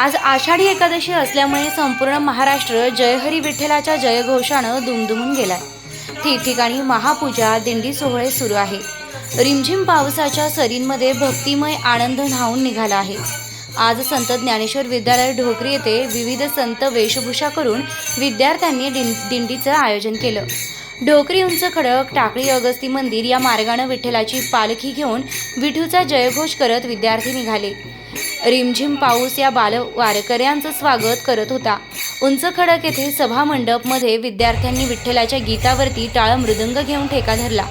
आज आषाढी एकादशी असल्यामुळे संपूर्ण महाराष्ट्र जयहरी विठ्ठलाच्या जयघोषानं दुमदुमून गेलाय. ठिकठिकाणी महापूजा दिंडी सोहळे सुरू आहे. रिमझिम पावसाच्या सरींमध्ये भक्तिमय आनंद न्हावून निघाला आहे. आज संत ज्ञानेश्वर विद्यालय ढोकरी येथे विविध संत वेशभूषा करून विद्यार्थ्यांनी दिं दिंडीचं आयोजन केलं. ढोकरी उंच खडक टाकळी अगस्ती मंदिर या मार्गानं विठ्ठलाची पालखी घेऊन विठूचा जयघोष करत विद्यार्थी निघाले. रिमझिम पाऊस या बाल वारकऱ्यांचं स्वागत करत होता. उंच खडक येथे सभा मंडपमध्ये विद्यार्थ्यांनी विठ्ठलाच्या गीतावरती टाळ मृदंग घेऊन ठेका धरला.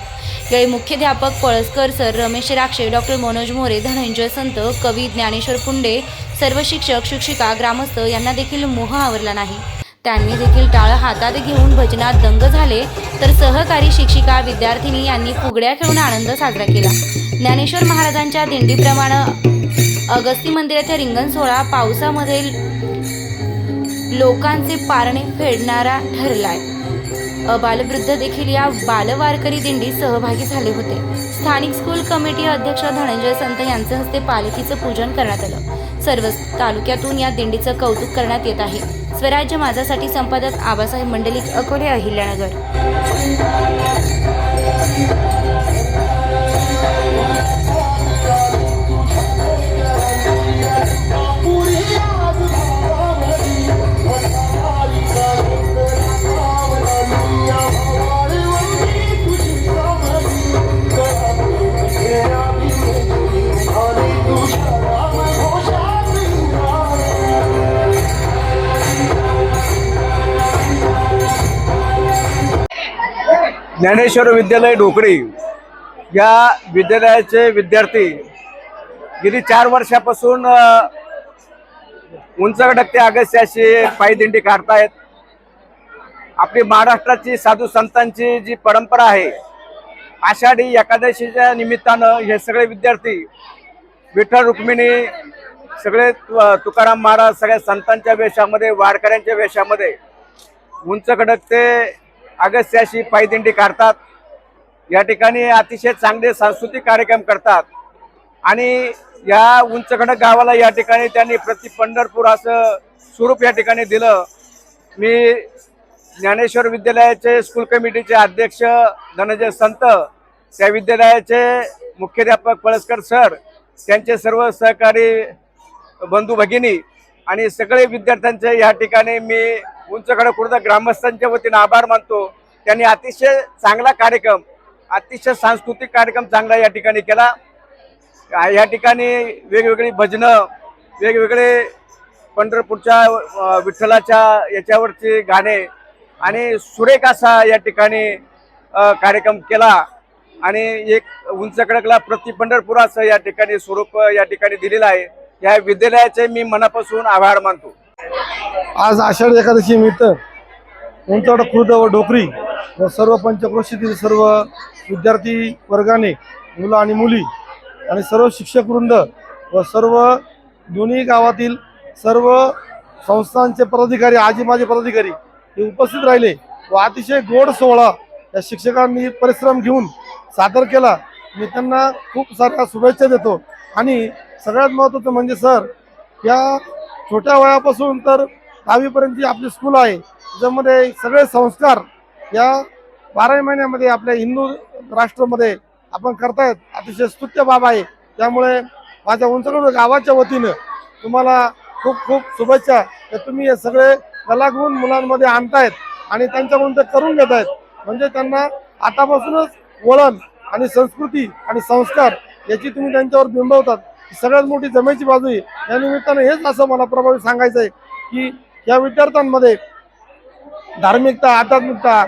यावेळी मुख्याध्यापक पळसकर सर रमेश राक्षे डॉक्टर मनोज मोरे धनंजय संत कवी ज्ञानेश्वर पुंडे सर्व शिक्षक शिक्षिका ग्रामस्थ यांना देखील मोह आवरला नाही. त्यांनी देखील टाळ हातात घेऊन भजनात दंग झाले तर सहकारी शिक्षिका विद्यार्थिनी यांनी फुगड्या खेळून आनंद साजरा केला. ज्ञानेश्वर महाराजांच्या दिंडीप्रमाणे अगस्ती मंदिराच्या रिंगण सोहळा पावसामध्ये लोकांचे पारणे फेडणारा ठरलाय. बालवृद्ध देखील या बालवारकरी दिंडीत सहभागी झाले होते. स्थानिक स्कूल कमिटी अध्यक्ष धनंजय संत यांच्या हस्ते पालखीचं पूजन करण्यात आलं. सर्व तालुक्यातून या दिंडीचं कौतुक करण्यात येत आहे. स्वराज्य माझासाठी संपादक आबासाहेब मंडलिक अकोले अहिल्यानगर. ज्ञानेश्वर विद्यालय ढोकळी या विद्यालयाचे विद्यार्थी गेली चार वर्षापासून उंच ते अगस्याची पायदिंडी काढतायत. आपली महाराष्ट्राची साधू संतांची जी परंपरा आहे आषाढी एकादशीच्या निमित्तानं हे सगळे विद्यार्थी विठ्ठल रुक्मिणी सगळे तुकाराम महाराज सगळ्या संतांच्या वेशामध्ये वारकऱ्यांच्या वेशामध्ये उंच ते अगस्याशी पायदिंडी काढतात. या ठिकाणी अतिशय चांगले सांस्कृतिक कार्यक्रम करतात. आणि या उंचखडक गावाला या ठिकाणी त्यांनी प्रति पंढरपूर असं स्वरूप या ठिकाणी दिलं. मी ज्ञानेश्वर विद्यालयाचे स्कूल कमिटीचे अध्यक्ष धनंजय संत त्या विद्यालयाचे मुख्याध्यापक पळसकर सर त्यांचे सर्व सहकारी बंधू भगिनी आणि सगळे विद्यार्थ्यांचे या ठिकाणी मी उंच खुर्द ग्रामस्थांच्या वतीनं आभार मानतो. त्यांनी अतिशय चांगला कार्यक्रम अतिशय सांस्कृतिक कार्यक्रम चांगला या ठिकाणी केला. या ठिकाणी वेगवेगळी भजनं वेगवेगळे पंढरपूरच्या विठ्ठलाच्या याच्यावरचे गाणे आणि सुरेख असा या ठिकाणी कार्यक्रम केला. आणि एक उंच कडकला प्रति पंढरपूर असं या ठिकाणी स्वरूप या ठिकाणी दिलेलं आहे. या विद्यालयाचे मी मनापासून आभार मानतो. आज आषाढी एकादशी निमित्त उंचवड खुर्द व डोकरी व सर्व पंचक्रोशीतील सर्व विद्यार्थी वर्गाने मुलं आणि मुली आणि सर्व शिक्षक वृंद व सर्व दोन्ही गावातील सर्व संस्थांचे पदाधिकारी आजी माझे पदाधिकारी हे उपस्थित राहिले व अतिशय गोड सोहळा या शिक्षकांनी परिश्रम घेऊन सादर केला. मी त्यांना खूप साऱ्या शुभेच्छा देतो. आणि सगळ्यात महत्त्वाचं म्हणजे सर या छोट्या वयापासून तर दहावीपर्यंतची आपली स्कूल आहे. ज्यामध्ये सगळे संस्कार या बाराही महिन्यामध्ये आपल्या हिंदू राष्ट्रामध्ये आपण करतायत. अतिशय स्तुत्य बाब आहे. त्यामुळे माझ्या उंचकडून गावाच्या वतीनं तुम्हाला खूप खूप शुभेच्छा तर तुम्ही हे सगळे कलागुण मुलांमध्ये आणतायत आणि त्यांच्याकडून ते करून घेत आहेत म्हणजे त्यांना आतापासूनच वळण आणि संस्कृती आणि संस्कार याची तुम्ही त्यांच्यावर बिंबवतात. सगळ्यात मोठी जमेची बाजू आहे या निमित्तानं हेच असं मला प्रभावी सांगायचं आहे की या विद्यार्थ्यांमध्ये धार्मिकता आध्यात्मिकता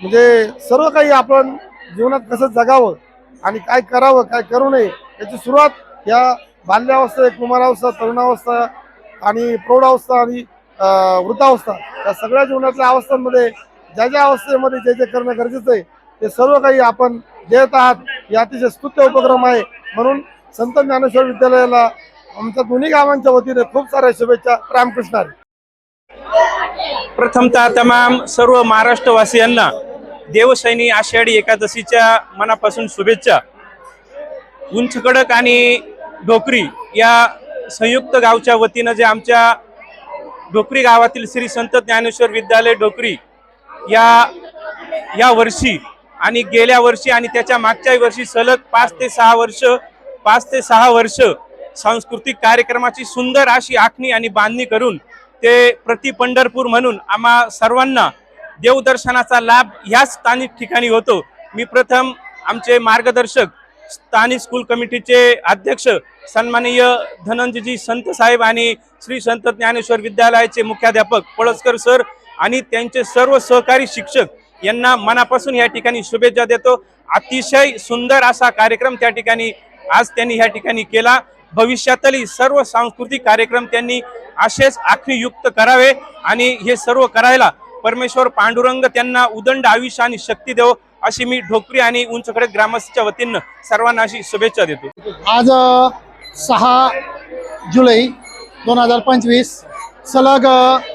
म्हणजे सर्व काही आपण जीवनात कसं जगावं आणि काय करावं काय करू नये याची सुरुवात या बाल्यावस्था कुमारावस्था तरुणावस्था आणि प्रौढावस्था आणि वृद्धावस्था या सगळ्या जीवनातल्या अवस्थांमध्ये ज्या ज्या अवस्थेमध्ये जे जे करणं गरजेचं आहे ते सर्व काही आपण देत आहात. हे अतिशय स्तुत्य उपक्रम आहे. म्हणून संत ज्ञानेश्वर विद्यालयाला आमच्या दोन्ही गावांच्या वतीने खूप साऱ्या शुभेच्छा. रामकृष्ण प्रथमतः तमाम सर्व महाराष्ट्रवासियांना देवसैनी आषाढी एकादशीच्या मनापासून शुभेच्छा. उंच कडक आणि ढोकरी या संयुक्त गावच्या वतीनं जे आमच्या ढोकरी गावातील श्री संत ज्ञानेश्वर विद्यालय ढोकरी या या वर्षी आणि गेल्या वर्षी आणि त्याच्या मागच्या वर्षी सलग पाच ते सहा वर्ष पाच ते सहा वर्ष सांस्कृतिक कार्यक्रमाची सुंदर अशी आखणी आणि बांधणी करून ते प्रति पंढरपूर म्हणून आम्हा सर्वांना देवदर्शनाचा लाभ ह्याच स्थानिक ठिकाणी होतो. मी प्रथम आमचे मार्गदर्शक स्थानिक स्कूल कमिटीचे अध्यक्ष सन्माननीय धनंजयजी संत साहेब आणि श्री संत ज्ञानेश्वर विद्यालयाचे मुख्याध्यापक पळसकर सर आणि त्यांचे सर्व सहकारी शिक्षक यांना मनापासून या ठिकाणी शुभेच्छा देतो. अतिशय सुंदर असा कार्यक्रम त्या ठिकाणी आज त्यांनी ह्या ठिकाणी केला. भविष्यातली सर्व सांस्कृतिक कार्यक्रम त्यांनी असेच आखणीयुक्त करावे आणि हे सर्व करायला परमेश्वर पांडुरंग त्यांना उदंड आयुष्य आणि शक्ती देव अशी मी ढोकरी आणि उंचकडे ग्रामस्थच्या वतीनं सर्वांना अशी शुभेच्छा देतो. आज सहा जुलै दोन हजार पंचवीस सलग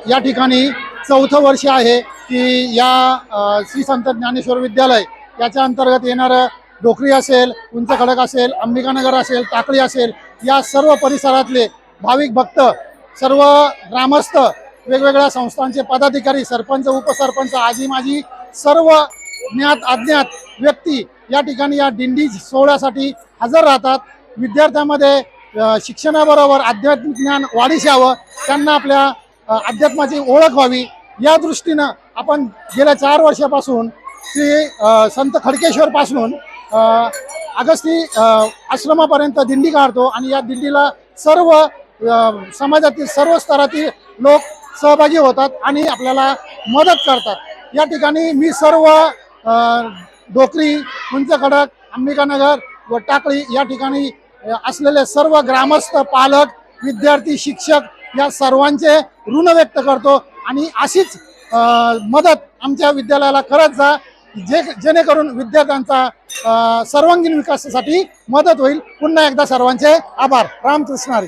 या ठिकाणी चौथं वर्ष आहे की या श्री संत ज्ञानेश्वर विद्यालय याच्या अंतर्गत येणारं डोकरी असेल उंच खडक असेल अंबिकानगर असेल टाकळी असेल या सर्व परिसरातले भाविक भक्त सर्व ग्रामस्थ वेगवेगळ्या संस्थांचे पदाधिकारी सरपंच उपसरपंच आजी माजी सर्व ज्ञात अज्ञात व्यक्ती या ठिकाणी या दिंडी सोहळ्यासाठी हजर राहतात. विद्यार्थ्यामध्ये शिक्षणाबरोबर आध्यात्मिक ज्ञान वाढीस यावं त्यांना आपल्या अध्यात्माची ओळख व्हावी. या दृष्टीनं आपण गेल्या चार वर्षापासून श्री संत खडकेश्वरपासून अगस्ती आश्रमापर्यंत दिंडी काढतो आणि या दिंडीला सर्व समाजातील सर्व स्तरातील लोक सहभागी होतात आणि आपल्याला मदत करतात. या ठिकाणी मी सर्व डोकरी उंच खडक अंबिकानगर व टाकळी या ठिकाणी असलेले सर्व ग्रामस्थ पालक विद्यार्थी शिक्षक या सर्वांचे ऋण व्यक्त करतो आणि अशीच मदत आमच्या विद्यालयाला करत जा. जे जेणेकरून विद्यार्थ्यांचा सर्वांगीण विकासासाठी मदत होईल. पुन्हा एकदा सर्वांचे आभार. रामकृष्ण हरी.